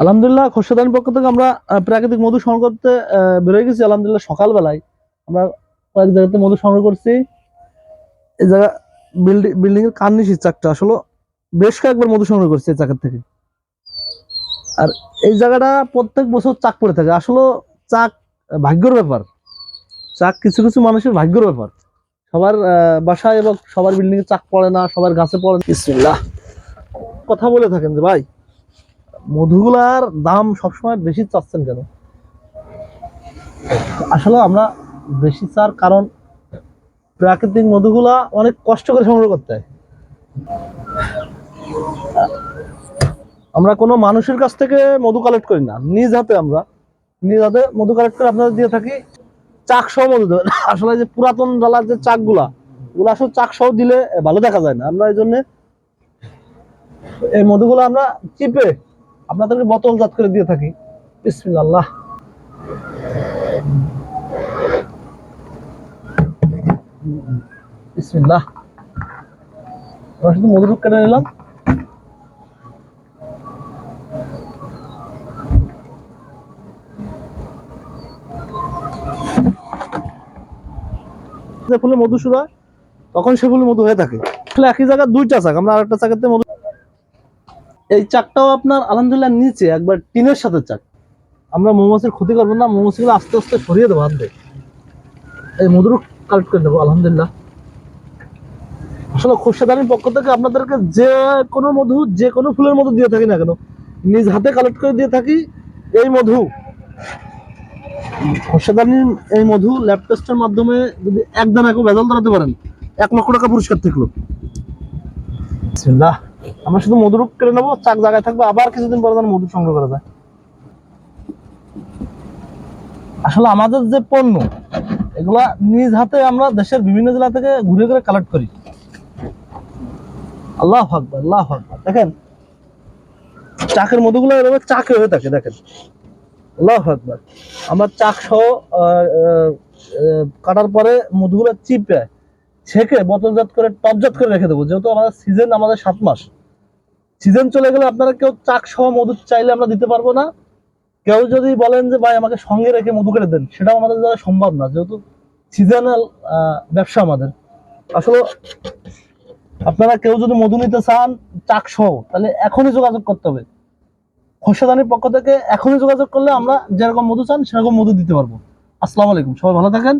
আলহামদুলিল্লাহ খোরশেদানির পক্ষ থেকে আমরা প্রাকৃতিক মধু সংগ্রহ করতে বেরোয় গেছি। আলহামদুলিল্লাহ সকালবেলায় আমরা কয়েক জায়গাতে মধু সংগ্রহ করছি। এই জায়গা বিল্ডিং বিল্ডিং এর নিচে চাকটা। আসলে বেশ কয়েকবার মধু সংগ্রহ করছি এই চাকের থেকে। আর এই জায়গাটা প্রত্যেক বছর চাক পড়ে থাকে। আসলে চাক ভাগ্যর ব্যাপার। চাক কিছু কিছু মানুষের ভাগ্যর ব্যাপার। সবার আহ, বাসায় এবং সবার বিল্ডিং এ চাক পড়ে না সবার গাছে পড়ে না। কথা বলে থাকেন যে ভাই মধুগুলার দাম সবসময় বেশি চাচ্ছেন কেন? আসলে আমরা বেশি চার কারণ প্রাকৃতিক মধুগুলা অনেক কষ্ট করে সংগ্রহ করতে হয়। আমরা কোনো মানুষের কাছ থেকে মধু কালেক্ট করি না। নিজ হাতে আমরা। নিজ হাতে মধু কালেক্ট করে আপনাদের দিয়ে থাকি। চাক সহ মধু দেবেন। আসলে যে পুরাতন জ্বালার যে চাকগুলা, ওগুলো আসলে চাক সহ দিলে ভালো দেখা যায় না। আমরা এই জন্য এই মধুগুলো আমরা চিপে আপনাদেরকে বোতলজাত করে দিয়ে থাকি। বিসমিল্লাহ। বিসমিল্লাহ। শুধু মধুরূপ কেটে নিলাম। ফুলে মধু শুরু তখন সে ফুলে মধু হয়ে থাকে। আসলে একই জায়গায় দুইটা চাক আমরা আরেকটা চাকাতে মধু এই চাকটাও আপনার আলহামদুলিল্লাহ নিচে একবার টিনের সাথে চাক। আমরা মৌমাছির ক্ষতি করব না মৌমাছিগুলো আস্তে আস্তে সরিয়ে দেবো হাত। এই মধুর কালেক্ট করে দেবো, আলহামদুলিল্লাহ। আসলে খোরশেদানির পক্ষ থেকে আপনাদেরকে যে কোনো মধু, যে কোনো ফুলের মধু দিয়ে থাকি না কেন, নিজ হাতে কালেক্ট করে দিয়ে থাকি এই মধু। খোরশেদানির এই মধু ল্যাব টেস্টের মাধ্যমে যদি এক দানা কেউ ভেজাল ধরাতে পারেন, এক লক্ষ টাকা পুরস্কার থাকল। বিসমিল্লাহ। আমরা শুধু মধুর কেটে নেব, চাক জায়গায় থাকবে, আবার কিছুদিন পরে যেন মধু সংগ্রহ করা যায়। আসলে আমাদের যে পণ্য, এগুলা নিজ হাতে আমরা দেশের বিভিন্ন জেলা থেকে ঘুরে ঘুরে কালেক্ট করি। আল্লাহ আকবার আল্লাহ আকবার। দেখেন, চাকের মধুগুলো এভাবে চাকে হয়ে থাকে, দেখেন। আল্লাহ আকবার। আমরা চাক সহ কাটার পরে মধুগুলো চিপে, ছেঁকে, বোতলজাত করে, টপজাত করে রেখে দেবো। যেহেতু আমাদের সিজন আমাদের সাত মাস। সিজন চলে গেলে আপনারা কেউ চাক সহ মধু চাইলে আমরা দিতে পারব না। কেউ যদি বলেন যে, ভাই, আমাকে সঙ্গে রেখে মধু কেটে দেন, সেটাও আমাদের দ্বারা সম্ভব না, যেহেতু সিজনাল ব্যবসা আমাদের। আসলে আপনারা কেউ যদি মধু নিতে চান চাক সহ, তাহলে এখনই যোগাযোগ করতে হবে। খোরশেদানির পক্ষ থেকে এখনই যোগাযোগ করলে আমরা যেরকম মধু চান, সেরকম মধু দিতে পারব। আসসালামু আলাইকুম, সবাই ভালো থাকেন।